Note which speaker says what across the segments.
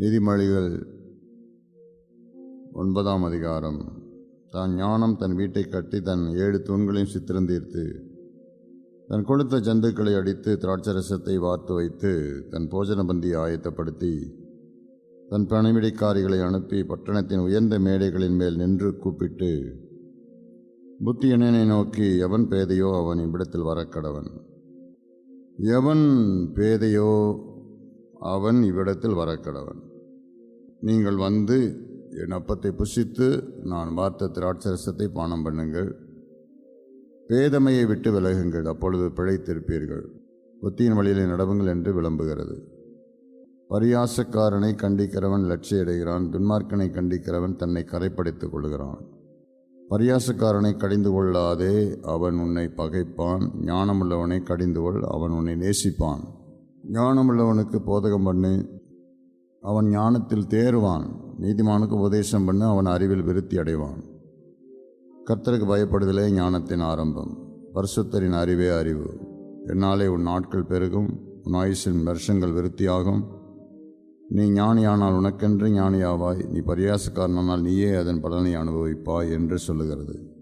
Speaker 1: நீதிமொழிகள் ஒன்பதாம் அதிகாரம். தான் ஞானம் தன் வீட்டை கட்டி தன் ஏழு தூண்களையும் சித்திரம் தீர்த்து தன் கொளுத்த ஜந்துக்களை அடித்து திராட்சரசத்தை வார்த்து வைத்து தன் போஜன பந்தியை ஆயத்தப்படுத்தி தன் பணிவிடைக்காரிகளை அனுப்பி பட்டணத்தின் உயர்ந்த மேடைகளின் மேல் நின்று கூப்பிட்டு புத்தியனனை நோக்கி எவன் பேதையோ அவன் இவ்விடத்தில் வரக்கடவன். எவன் பேதையோ அவன் இவ்விடத்தில் வரக்கடவன். நீங்கள் வந்து என் அப்பத்தை புசித்து நான் வார்த்த திராட்சரசத்தை பானம் பண்ணுங்கள். பேதமையை விட்டு விலகுங்கள். அப்பொழுது பிழைத்திருப்பீர்கள். புத்தியின் வழியிலே நடவுங்கள் என்று விளம்புகிறது. பரியாசக்காரனை கண்டிக்கிறவன் லட்சியடைகிறான். துன்மார்க்கனை கண்டிக்கிறவன் தன்னை கரைப்படைத்துக் கொள்கிறான். பரியாசக்காரனை கடிந்து கொள்ளாதே அவன் உன்னை பகைப்பான். ஞானமுள்ளவனை கடிந்து கொள் அவன் உன்னை நேசிப்பான். ஞானமுள்ளவனுக்கு போதகம் பண்ணு. அவன் ஞானத்தில் தேறுவான். நீதிமானுக்கு உபதேசம் பண்ணு அவன் அறிவில் விருத்தி அடைவான். கர்த்தருக்கு பயப்படுதலே ஞானத்தின் ஆரம்பம். பரிசுத்தரின் அறிவே அறிவு. என்னாலே உன் நாட்கள் பெருகும் உன் ஆயுசின் வருஷங்கள் விருத்தியாகும். நீ ஞானியானால் உனக்கென்று ஞானியாவாய். நீ பரியாசக்காரனானால் நீயே அதன் பலனை அனுபவிப்பாய் என்று சொல்லுகிறது.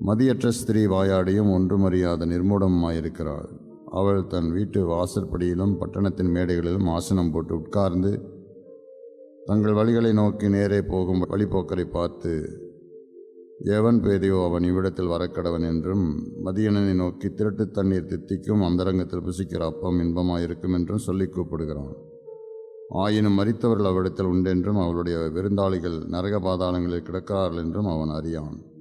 Speaker 1: மதியற்ற ஸ்திரீ வாயாடியும் ஒன்றும் அறியாத நிர்மூடமாயிருக்கிறாள். அவள் தன் வீட்டு வாசற்படியிலும் பட்டணத்தின் மேடைகளிலும் ஆசனம் போட்டு உட்கார்ந்து தங்கள் வழிகளை நோக்கி நேரே போகும் வழிபோக்கரை பார்த்து எவன் பேதையோ அவன் இவ்விடத்தில் வரக்கடவன் என்றும் மதியனனை நோக்கி திருட்டு தண்ணீர் தித்திக்கும் அந்தரங்கத்தில் புசிக்கிற அப்பம் இன்பமாயிருக்கும் என்றும் சொல்லி கூப்பிடுகிறான். ஆயினும் மறித்தவர்கள் அவ்விடத்தில் உண்டென்றும் அவளுடைய விருந்தாளிகள் நரக பாதாளங்களில் கிடக்கிறார்கள் என்றும் அவன் அறியான்.